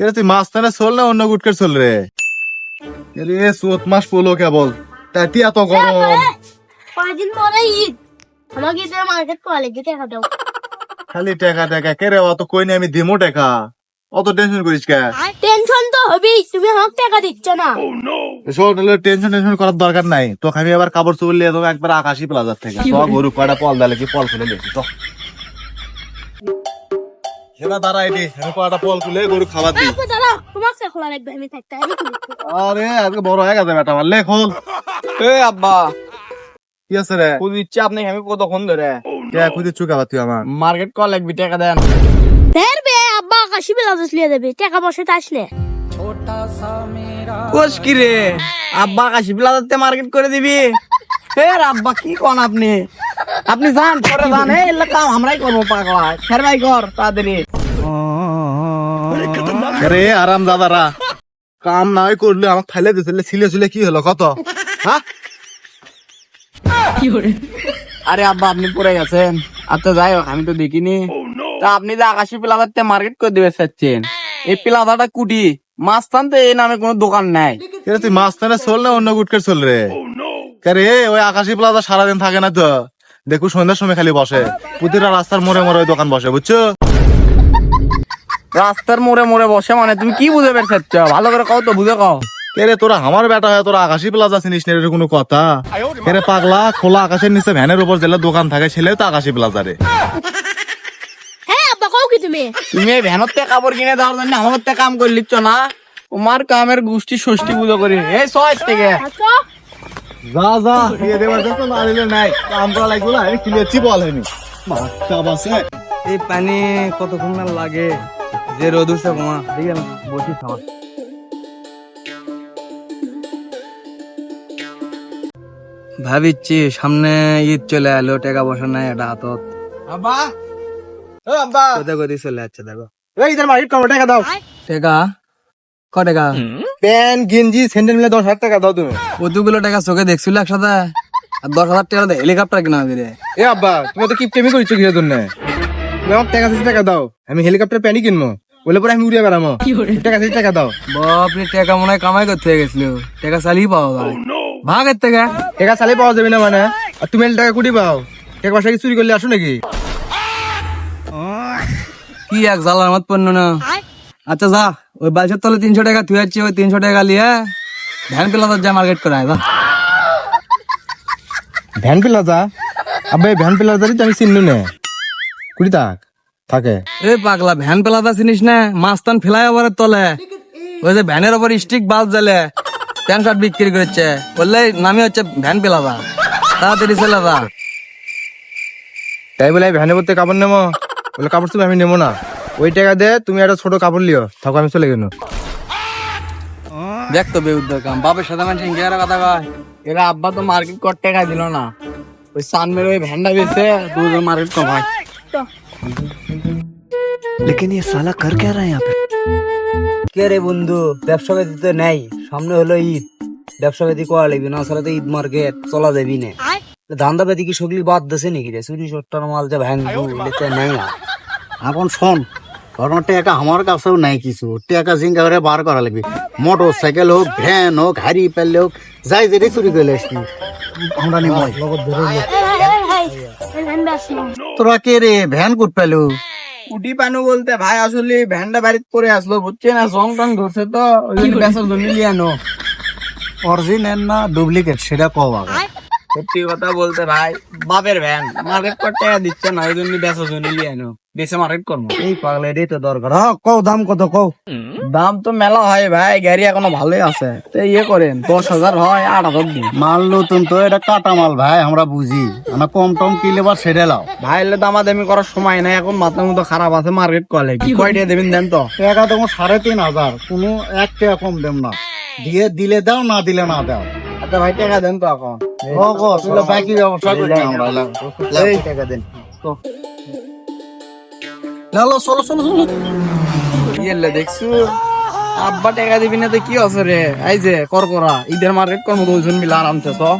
রে তুই মাঝখানে চল না অন্য গুটকে চল রে। রে চোত মাস পলো কেবল। তাতি এত গরম। কয়দিন পরে ঈদ। আমাকে ঈদের মার্কেট টাকা দাও। খালি টাকা টাকা। কে রে অত কই নি আমি দিমো টাকা। অত টেনশন করিস কে? টেনশন তো হবেই তুমি আমাকে টাকা দিচ্ছ না। এসব টেনশন টেনশন করার দরকার নাই। তোকে আমি আবার কাপড় চোপড় লিয়ে দেবো একবার আকাশি প্লাজার থেকে। তো গরু কয়টা পল দালে কি পল লিখি তো সেটা দাঁড়া এটি আমি কয়টা পল খুলে গরু খাবার দিই। তোমাকে খোলা লাগবে আমি থাকতে আমি আরে আজকে বড় হয়ে গেছে বেটা আমার এ আব্বা। কি আছে রে? খুদ ইচ্ছে আপনি আমি কতক্ষণ ধরে? কে খুঁজে চুকা তুই আমার। মার্কেট কল লাগবি টাকা দেন। ফের বে আব্বা আকাশি বেলা লিয়ে দেবে টাকা তো আসলে। কোষ কি রে? আব্বা কাশি প্লাজাতে মার্কেট করে দিবি? ফের আব্বা কি কোন আপনি? আপনি যান পরে যান। এই কাম আমরাই করব পাগলা। ফের ভাই কর তাড়াতাড়ি। আরে আরাম দাদারা। কাম নাই করলে আমাকে ফেলে দিছিল ছিলে ছিলে কি হলো কত? হ্যাঁ আরে আব্বা আপনি পড়ে গেছেন। আচ্ছা যাই হোক আমি তো দেখিনি। তা আপনি যে আকাশি প্লাজাতে মার্কেট করে দিবে চাচ্ছেন। এই প্লাজাটা কুটি। মাঝখান তো এই নামে কোনো দোকান নাই। তুই মাঝখানে চল না অন্য গুটকে চল রে। রে ওই আকাশি প্লাজা সারাদিন থাকে না তো? দেখু সন্ধ্যার সময় খালি বসে। প্রতিটা রাস্তার মোড়ে মোড়ে ওই দোকান বসে বুঝছ? রাস্তার মোড়ে মোড়ে বসে মানে তুমি কি বুঝে বের ভালো করে কও তো বুঝে কও। তোরা আমার বেটা হয় তোরা আকাশি প্লাজা চিনিস না এর কোনো কথা? কে পাগলা? খোলা আকাশের নিচে ভ্যানের উপর জেলা দোকান থাকে ছেলে তো আকাশি প্লাজা রে। হ্যাঁ আব্বা কও কি তুমি? তুমি এই থেকে কাপড় কিনে দেওয়ার জন্য আমার থেকে কাম করে না? তোমার কামের গোষ্ঠী ষষ্ঠী পুজো করি। এই ছয় থেকে। আচ্ছা। যা যা। দিয়ে দেবার তো না দিলে নাই। কাম করা আমি কিনেছি বল হয়নি। বাসে। এই পানি কতক্ষণ না লাগে? যে রোদ উঠছে কমা ঠিক আছে বসি খাওয়া ভাবিচ্ছি সামনে ঈদ চলে এলো টাকা পয়সা নাই এটা হাতত। আব্বা! ও আব্বা! কোথায় কোথায় চলে যাচ্ছে দেখো। এই ইধার মার্কেট কম টাকা দাও। টাকা? ক টাকা? প্যান্ট গেঞ্জি স্যান্ডেল মিলে দশ হাজার টাকা দাও তুমি। কতগুলো টাকা চোখে দেখছিল একসাথে? আর দশ হাজার টাকা হেলিকপ্টার কিনা হবে রে। এ আব্বা তুমি তো কি প্রেমই করিছো কিসের জন্য? তুমি আমার টাকা শেষ টাকা দাও আমি হেলিকপ্টার প্যানি কিনবো। বলে পরে আমি উড়িয়ে বেড়ামো। টাকা শেষ টাকা দাও। বাপরে টাকা মনে হয় কামাই করতে গেছিল। টাকা চালিয়ে পাওয়া যায়। ভাগ এর থেকে টাকা চালে পাওয়া যাবে না মানে? আর তুমি টাকা কুড়ি পাও। টাকা পয়সা কি চুরি করলে আসো নাকি? কি এক জ্বালার মত পণ্য না। আচ্ছা যা। ওই বাইশের তলে তিনশো টাকা তুই যাচ্ছি ওই তিনশো টাকা নিয়ে ভ্যান পেলাদার যা মার্কেট করায় যা। Van plaza? এই ভ্যান প্লাজারই তো আমি চিনলু না। কুড়ি তাক থাকে। এ পাগলা ভ্যান পেলাদা চিনিস না? মাস্তান ফ্লাই ওভারের তলে। ওই যে ভ্যানের ওপর স্টিক বাল্ব জ্বালে প্যান্ট শার্ট বিক্রি করেছে। বললে নামই হচ্ছে ভ্যান পেলাদা তাড়াতাড়ি চলে তাই বলে ভ্যানের মধ্যে কাপড় নেব বলে কাপড় তুমি আমি নেব না। ওই টাকা দে তুমি একটা ছোট কাপড় লিও থাকো আমি চলে গেল দেখ তো বেউদ্ধার কাম বাপের সাথে মানুষ ইন্ডিয়ার কথা কয় এরা আব্বা তো মার্কেট করতে টাকা দিল না ওই সানমের ওই ভ্যানটা বেছে দুজন মার্কেট কমায় लेकिन ये साला कर क्या रहा है यहाँ पे কে রে বন্ধু ব্যবসা ব্যতি তো নেই সামনে হলো ঈদ ব্যবসা ব্যতি করা লাগবে না আসলে তো ঈদ মার্কেট চলা যাবি না ধান্দা ব্যতি কি সগলি বাদ দেছে নাকি রে চুরি সট্টার মাল যে ভাঙবু এতে নেই আর এখন শোন কারণ টাকা আমার কাছেও নাই কিছু। টাকা জিঙ্গা করে বার করা লাগবে। মোটর সাইকেল হোক ভ্যান হোক হারি পেলে হোক যাই যেটি চুরি করে আসবি। আমরা নিব তোরা কে রে ভ্যান কুট পেল? উটি পানু বলতে ভাই আসলে ভ্যানটা বাড়িতে করে আসলো বুঝছে না জং টং ধরছে তো ওই জন্য বেচার জন্য লিয়ে আনো অরিজিনাল না ডুপ্লিকেট সেটা কও আগে সত্যি কথা বলতে ভাই বাপের ভ্যান। মার্কেট করতে টাকা দিচ্ছে না ওই জন্য বেচার জন্য লিয়ে আনো। বেচে মার্কেট করব। এই পাগলা এটাই তো দরকার। হ্যাঁ কও দাম কত কও? দাম তো মেলা হয় ভাই গাড়ি এখনও ভালোই আছে। তো ইয়ে করেন দশ হাজার হয় আট হাজার দিন। মাল নতুন তো এটা কাটা মাল ভাই আমরা বুঝি। আমরা কম টম কিলে বা সেরে লাও। ভাই এলে দামাদামি করার সময় নাই এখন মাথার মতো খারাপ আছে মার্কেট কলে। কি কয়টা দেবেন দেন তো? টাকা তোমার সাড়ে তিন হাজার কোনো এক টাকা কম দেব না। দিয়ে দিলে দাও না দিলে না দাও। আচ্ছা ভাই টাকা দেন তো এখন। ও তুই বাকি ব্যবস্থা করছি আমরা এই টাকা দেন। চলো। চলো চলো চলো। ইয়েলে দেখছু? আব্বা টাকা দিবি না তো কি আছে রে? এই যে কর করা। ঈদের মার্কেট কর্ম দুজন মিলে আরামছে সব